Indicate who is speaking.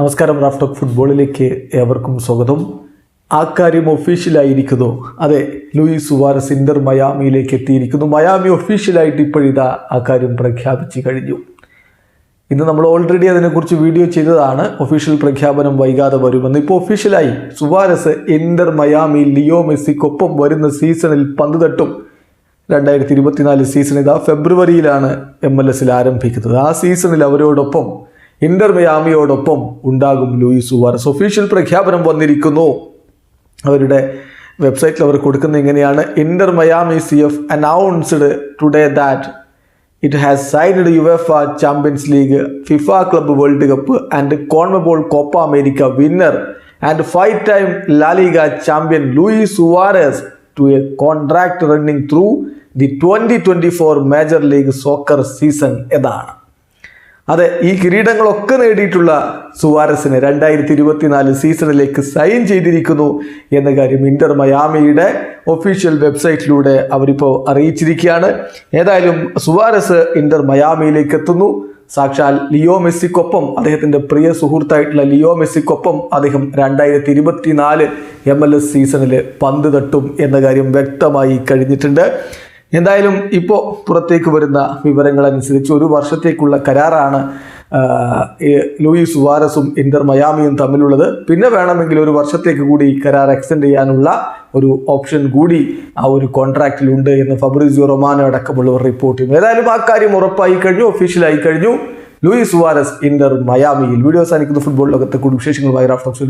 Speaker 1: നമസ്കാരം റാഫ്റ്റോക്ക് ഫുട്ബോളിലേക്ക് ഏവർക്കും സ്വാഗതം. ആ കാര്യം ഒഫീഷ്യലായിരിക്കുന്നു. അതെ ലൂയിസ് സുവാരസ് ഇന്റർ മയാമിയിലേക്ക് എത്തിയിരിക്കുന്നു. മയാമി ഒഫീഷ്യലായിട്ട് ഇപ്പോഴിതാ ആ കാര്യം പ്രഖ്യാപിച്ചു കഴിഞ്ഞു. ഇന്ന് നമ്മൾ ഓൾറെഡി അതിനെക്കുറിച്ച് വീഡിയോ ചെയ്തതാണ്. ഒഫീഷ്യൽ പ്രഖ്യാപനം വൈകാതെ വരുമെന്ന്. ഇപ്പോൾ ഒഫീഷ്യലായി സുവാരസ് ഇന്റർ മയാമി ലിയോ മെസ്സിക്കൊപ്പം വരുന്ന സീസണിൽ പന്ത് തട്ടും. രണ്ടായിരത്തി ഇരുപത്തിനാല് സീസൺ ഇതാ ഫെബ്രുവരിയിലാണ് എം എൽ എസിൽ ആരംഭിക്കുന്നത്. ആ സീസണിൽ അവരോടൊപ്പം ഇന്റർ മിയാമിയോടൊപ്പം ഉണ്ടാകും ലൂയിസ് സുവാരസ്. ഒഫീഷ്യൽ പ്രഖ്യാപനം വന്നിരിക്കുന്നു. അവരുടെ വെബ്സൈറ്റിൽ അവർ കൊടുക്കുന്നത് ഇങ്ങനെയാണ്. Inter Miami C F announced today that it has signed a Champions League FIFA Club World Cup and Conmebol Copa America winner and five time LaLiga champion Luis Suarez to a contract running through the twenty twenty four Major League Soccer season എന്നാണ് അതെ ഈ കിരീടങ്ങളൊക്കെ നേടിയിട്ടുള്ള സുവാരസിന് രണ്ടായിരത്തി ഇരുപത്തിനാല് സീസണിലേക്ക് sign ചെയ്തിരിക്കുന്നു എന്ന കാര്യം Inter മയാമിയുടെ official വെബ്സൈറ്റിലൂടെ അവരിപ്പോൾ അറിയിച്ചിരിക്കുകയാണ്. ഏതായാലും സുവാരസ് ഇന്റർ മയാമിയിലേക്ക് എത്തുന്നു. സാക്ഷാൽ ലിയോ മെസ്സിക്കൊപ്പം അദ്ദേഹത്തിന്റെ പ്രിയ സുഹൃത്തായിട്ടുള്ള ലിയോ മെസ്സിക്കൊപ്പം അദ്ദേഹം രണ്ടായിരത്തി ഇരുപത്തിനാല് എം എൽ എസ് സീസണിൽ പന്ത് തട്ടും എന്ന കാര്യം വ്യക്തമായി കഴിഞ്ഞിട്ടുണ്ട്. എന്തായാലും ഇപ്പോൾ പുറത്തേക്ക് വരുന്ന വിവരങ്ങളനുസരിച്ച് ഒരു വർഷത്തേക്കുള്ള കരാറാണ് ലൂയിസ് സുവാരസും ഇന്റർ മയാമിയും തമ്മിലുള്ളത്. പിന്നെ വേണമെങ്കിൽ ഒരു വർഷത്തേക്ക് കൂടി കരാർ എക്സ്റ്റെൻഡ് ചെയ്യാനുള്ള ഒരു ഓപ്ഷൻ കൂടി ആ ഒരു കോൺട്രാക്റ്റിലുണ്ട് എന്ന് ഫബ്രിസിയോ റൊമാനോ അടക്കമുള്ളവർ റിപ്പോർട്ട് ചെയ്യുന്നു. ഏതായാലും ആ കാര്യം ഉറപ്പായി കഴിഞ്ഞു ഒഫീഷ്യലായി കഴിഞ്ഞു. ലൂയിസ് സുവാരസ് ഇന്റർ മയാമിയിൽ. വീഡിയോ സാധിക്കുന്ന ഫുട്ബോൾ ലോകത്തെ കൂടുതൽ വിശേഷങ്ങളുമായി റാഫ്റ്റോക്സ്